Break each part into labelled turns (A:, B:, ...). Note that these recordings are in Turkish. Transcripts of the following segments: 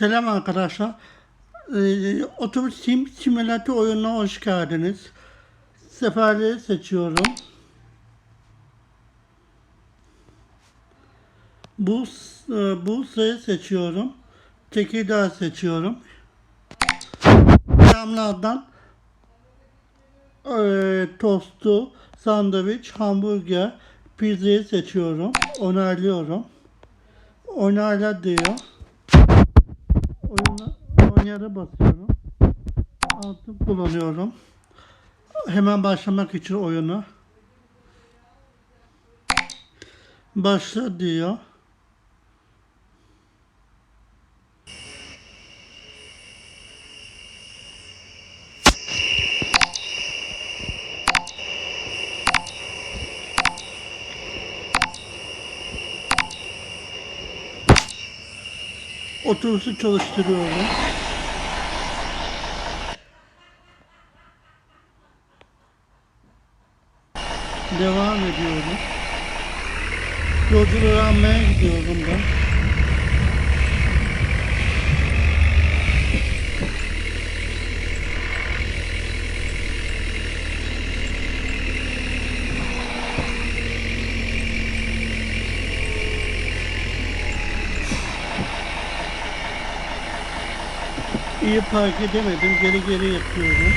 A: Selam arkadaşlar. Ee, otobüs sim simülatör oyununa hoş geldiniz. Seferleri seçiyorum. Bu e, Bursa'yı seçiyorum. Tekirdağ seçiyorum. Camlardan e, tostu, sandviç, hamburger, pizzayı seçiyorum. Onaylıyorum. Onayla diyor. Oynayara basıyorum. Altın kullanıyorum. Hemen başlamak için oyunu. Başla diyor. Otobüsü çalıştırıyorum. Devam ediyorum. Yolculuğu almaya gidiyorum ben. İyi park edemedim. Geri geri yapıyorum.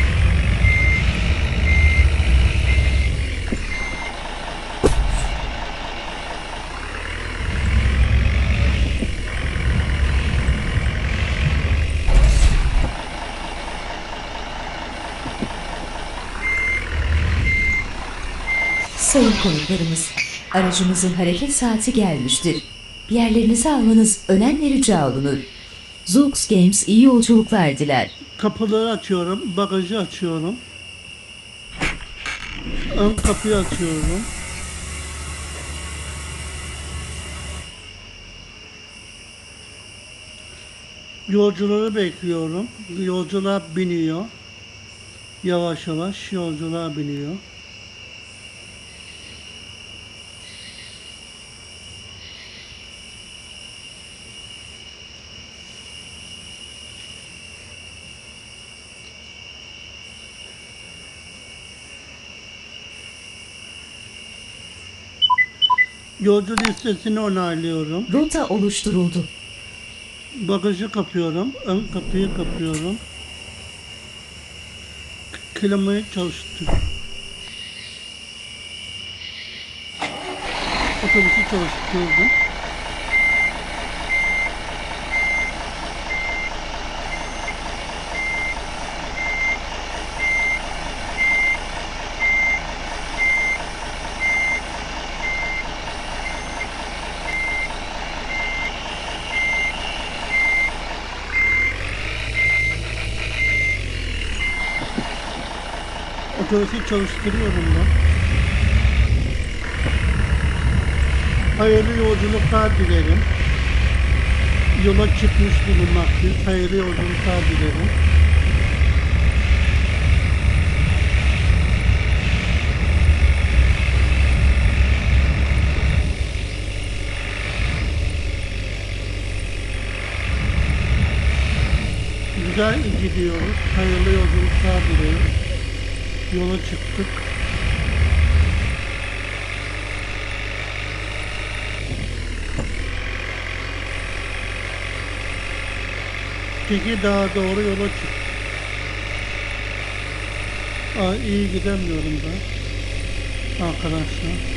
B: Konuklarımız, aracımızın hareket saati gelmiştir. Yerlerinizi almanız önemli rica olunur. Zoox Games iyi yolculuklar diler.
A: Kapıları açıyorum. Bagajı açıyorum. Ön kapıyı açıyorum. Yolcuları bekliyorum. Yolcular biniyor. Yavaş yavaş yolcular biniyor. Yolcu listesini onaylıyorum.
B: Rota oluşturuldu.
A: Bagajı kapıyorum. Ön kapıyı kapıyorum. Klimayı çalıştır. Otobüsü çalıştırdım. Otobüsü çalıştırıyorum ben. Hayırlı yolculuklar dilerim. Yola çıkmış bulunmaktayız. Hayırlı yolculuklar dilerim. Güzel gidiyoruz. Hayırlı yolculuklar dilerim. Yola çıktık. Tekirdağ'a doğru yola çıktık. Aa, iyi gidemiyorum ben. Arkadaşlar.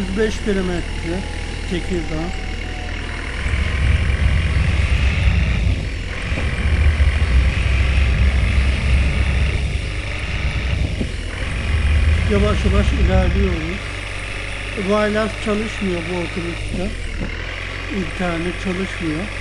A: ...105 kilometre Tekirdağ. Yavaş yavaş ilerliyoruz. Wireless çalışmıyor bu otobüste. İnternet çalışmıyor.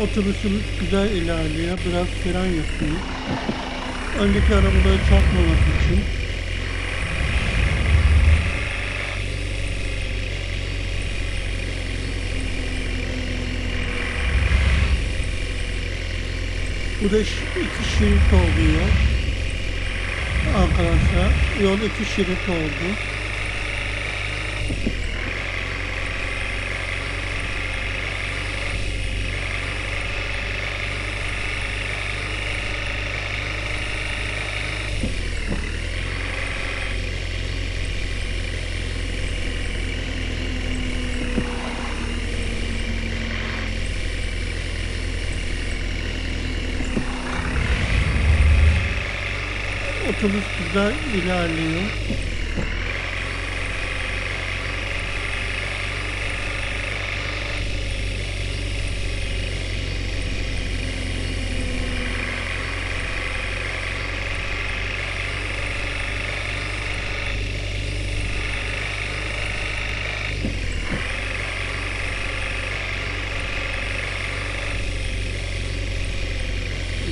A: Otobüsümüz güzel ilerliyor. Biraz fren yapıyor. Öndeki arabaları çarpmamak için. Bu da iki şerit oluyor. Arkadaşlar yol iki şerit oldu. Otobüs güzel ilerliyor.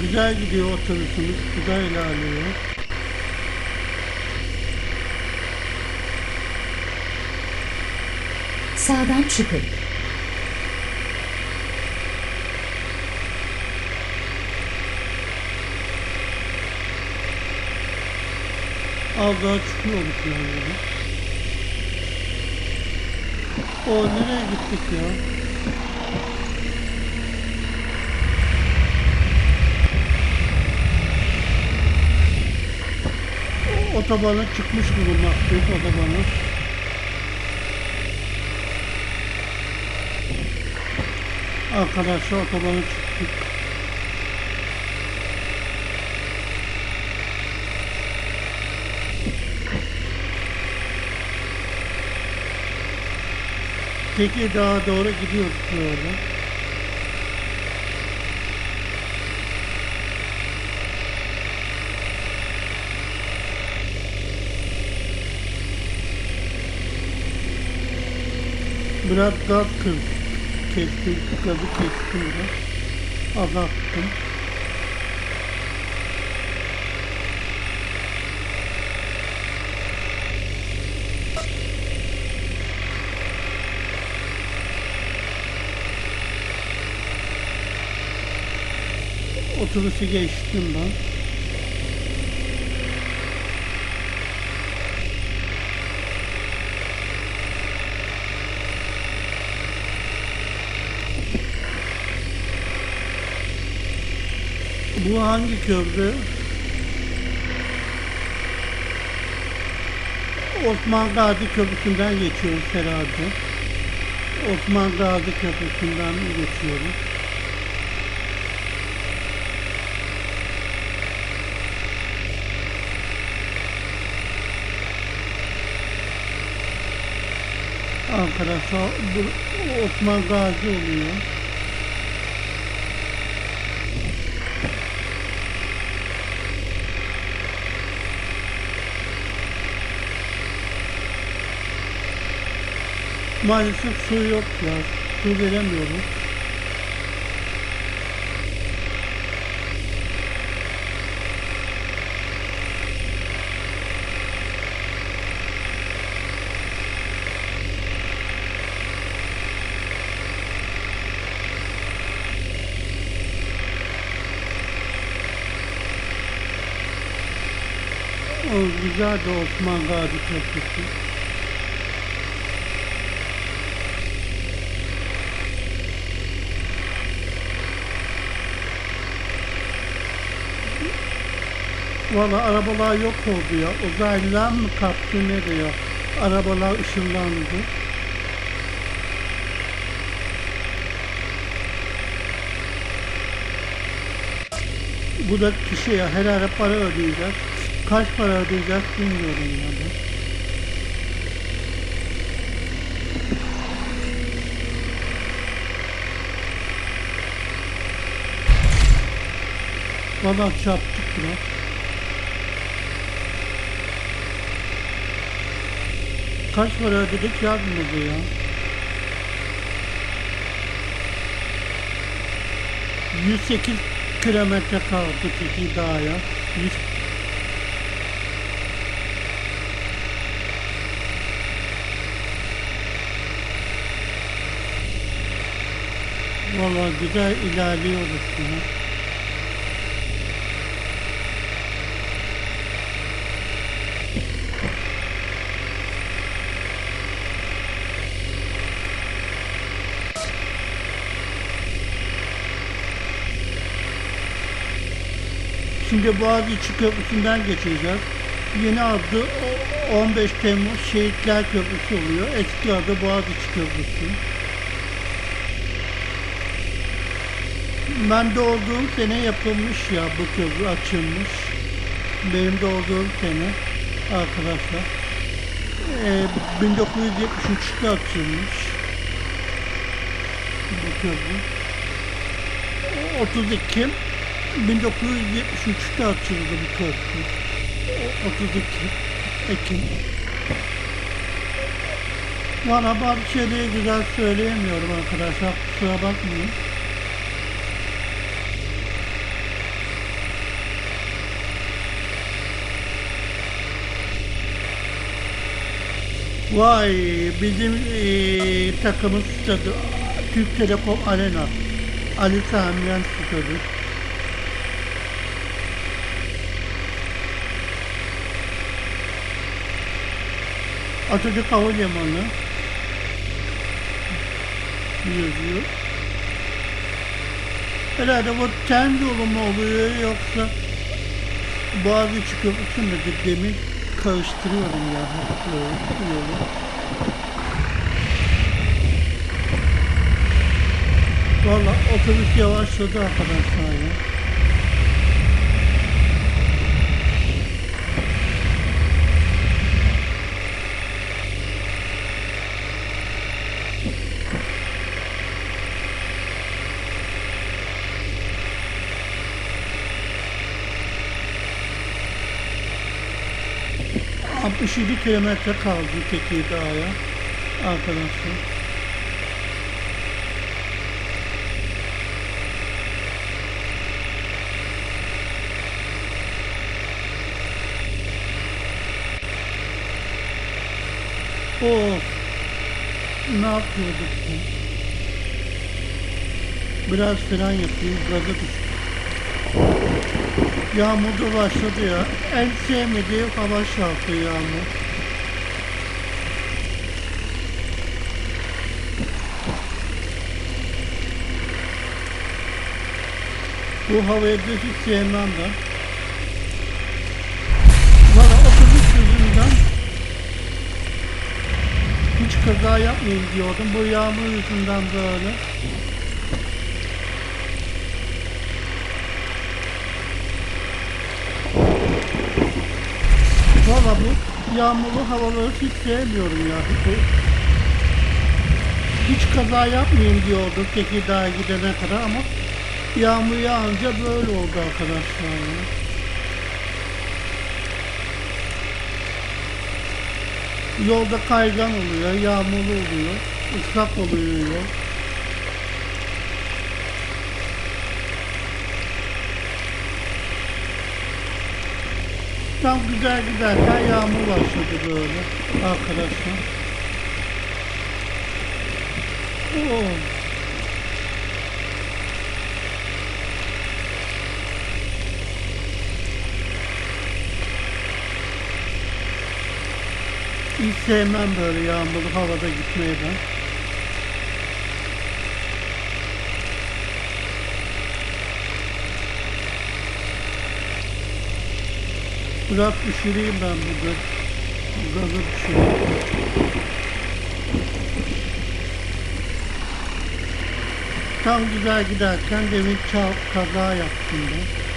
A: Güzel gidiyor otobüsümüz, güzel ilerliyor.
B: Sağdan çıkın.
A: Az daha çıkıyorduk yani. O nereye gittik ya? O- Otobana çıkmış bulunmaktayız otobana. Arkadaşlar otobana çıktık. Tekirdağ'a doğru gidiyoruz böyle. Biraz gaz kız kestim, gazı kestim biraz. Azalttım. Otobüsü geçtim ben. Bu hangi köprü? Osman Gazi Köprüsü'nden geçiyoruz herhalde. Osman Gazi Köprüsü'nden geçiyoruz. Arkadaşlar Osman Gazi oluyor. Maalesef su yok ya. Su veremiyoruz. O güzel de Osman Gazi Köprüsü. Valla arabalar yok oldu ya. Uzaylılar mı kaptı ne diyor. Arabalar ışınlandı. Bu da kişiye herhalde para ödeyeceğiz. Kaç para ödeyeceğiz bilmiyorum ya da. Valla çarptık biraz. Kaç para ödedik yazmadı ya. 108 kilometre kaldı Tekirdağ'a. 100 Valla güzel ilerliyoruz ya. Şimdi Boğaziçi Köprüsü'nden geçeceğiz. Yeni adı o- 15 Temmuz Şehitler Köprüsü oluyor. Eski adı Boğaziçi Köprüsü. Ben doğduğum sene yapılmış ya bu köprü açılmış. Benim doğduğum sene arkadaşlar. Ee, 1973'te açılmış bu köprü. 30 Ekim 1973'te açıldı bu köprü. O- 32 Ekim. Valla bazı şeyleri güzel söyleyemiyorum arkadaşlar. Kusura bakmayın. Vay bizim eee takımın stadı Türk Telekom Arena. Ali Samiyan stadı. Atatürk Havalimanı yazıyor. Herhalde bu ten yolu mu oluyor yoksa Boğaziçi Köprüsü müdür demin karıştırıyorum ya yolu. Valla otobüs yavaşladı arkadaşlar ya. ...67 kilometre kaldı Tekirdağ'a arkadaşlar. Of. Ne yapıyorduk ya? Biraz fren yapayım, gaza düştüm. Yağmur da başladı ya. En sevmediğim hava şartı yağmur. Bu havayı da hiç sevmem ben. Valla otobüs yüzünden hiç kaza yapmayayım diyordum. Bu yağmur yüzünden böyle. Valla yağmurlu havaları hiç sevmiyorum ya. Bu- Hiç kaza yapmayayım diyordum Tekirdağ'a gidene kadar ama yağmur yağınca böyle oldu arkadaşlar ya. Yolda kaygan oluyor, yağmurlu oluyor, ıslak oluyor Tam güzel giderken yağmur başladı böyle arkadaşlar. Oo. Hiç sevmem böyle yağmurlu havada gitmeyi ben. Biraz düşüreyim ben burada. Gazı düşüreyim. Tam güzel giderken demin çarp kaza yaptım ben.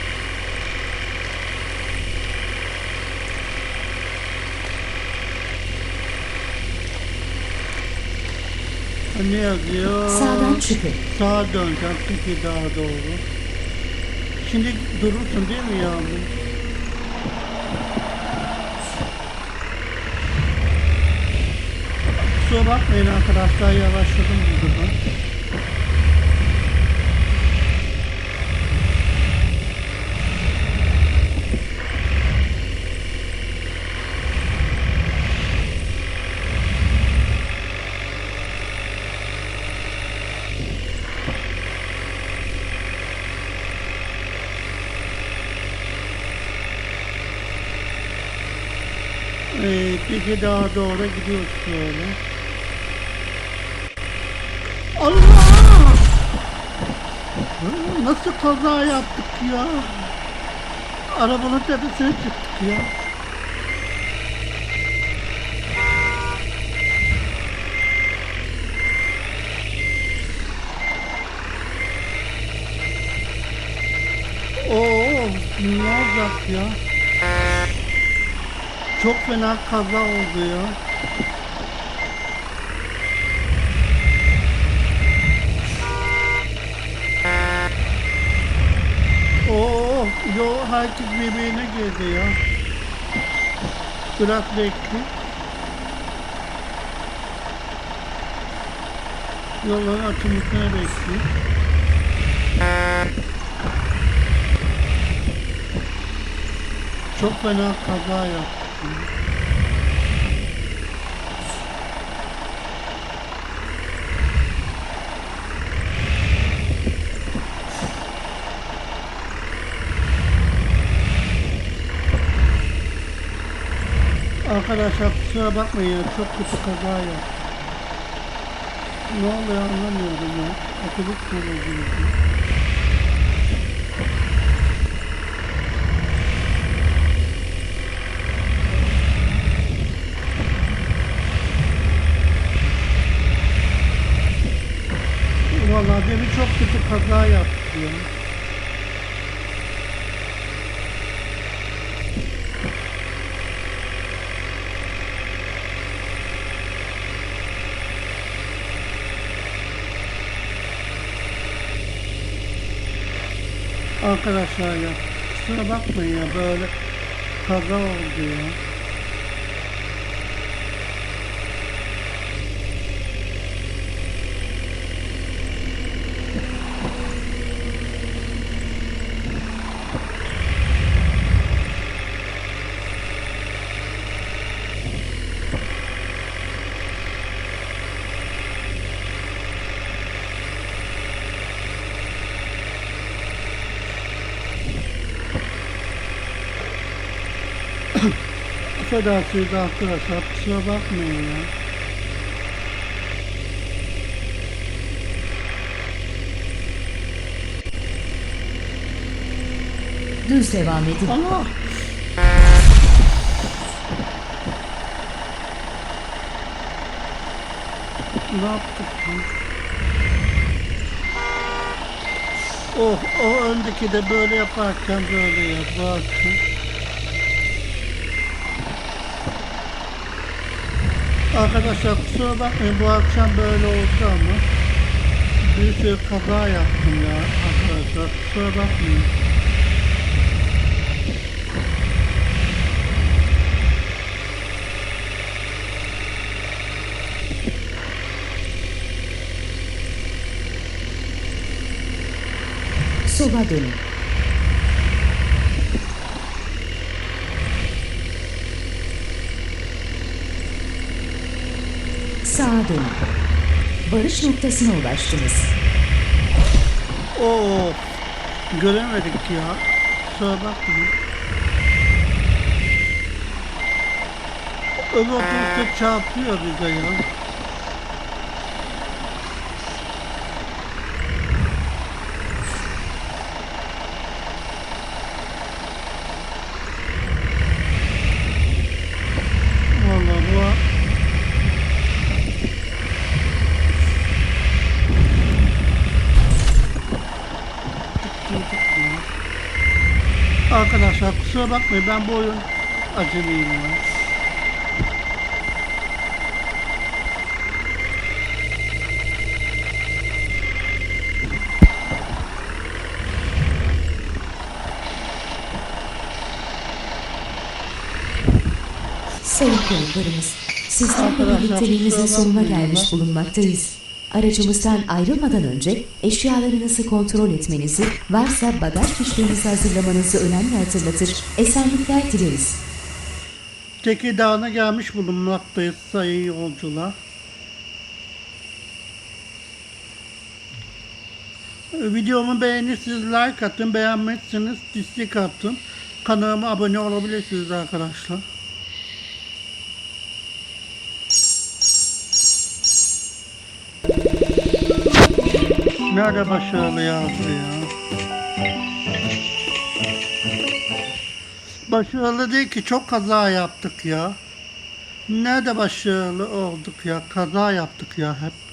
A: Ne yazıyor?
B: Sağdan çıkın.
A: Sağa döneceğim peki daha doğru. Şimdi durursun değil mi yağmur? Kusura bakmayın arkadaşlar yavaşladım burada. Bir ee, daha doğru gidiyoruz böyle. Nasıl kaza yaptık ya? Arabanın tepesine çıktık ya. Oo, ne olacak ya? Çok fena kaza oldu ya. Oo, yo herkes birbirine ya. Biraz bekle. Yolların açılmasını bekliyor. Çok fena kaza yaptım. Arkadaşlar kusura bakmayın ya çok kötü kaza yaptım. Ne oluyor anlamıyorum ya. Otobüs bozuldu? Vallahi demin çok kötü kaza yaptı ya. Arkadaşlar ya kusura bakmayın ya böyle kaza oldu ya. Affedersiniz arkadaşlar kusura bakmayın ya.
B: Düz devam edin.
A: Allah! Ne yaptık? Oh, o öndeki de böyle yaparken böyle yaparsın. Arkadaşlar kusura bakmayın bu akşam böyle oldu ama bir sürü kaza yaptım ya arkadaşlar kusura bakmayın.
B: Sola dönün. Sağa dönün. Varış noktasına ulaştınız.
A: Oo, göremedik ya. Kusura bakmayın. Öbür otobüste çarpıyor bize ya. Vallahi bu Arkadaşlar kusura bakmayın ben bu oyun acemiyim ya.
B: Sayın konuklarımız, sizlerle birlikteliğimizin sonuna gelmiş bulunmaktayız. Aracımızdan ayrılmadan önce eşyalarınızı kontrol etmenizi, varsa bagaj fişlerinizi hazırlamanızı önemli hatırlatır. Esenlikler dileriz.
A: Tekirdağ'a gelmiş bulunmaktayız sayın yolcular. Videomu beğenirseniz like atın, beğenmezseniz dislike atın. Kanalıma abone olabilirsiniz arkadaşlar. Nerede başarılı yazdı ya? Başarılı değil ki çok kaza yaptık ya. Nerede başarılı olduk ya? Kaza yaptık ya hep.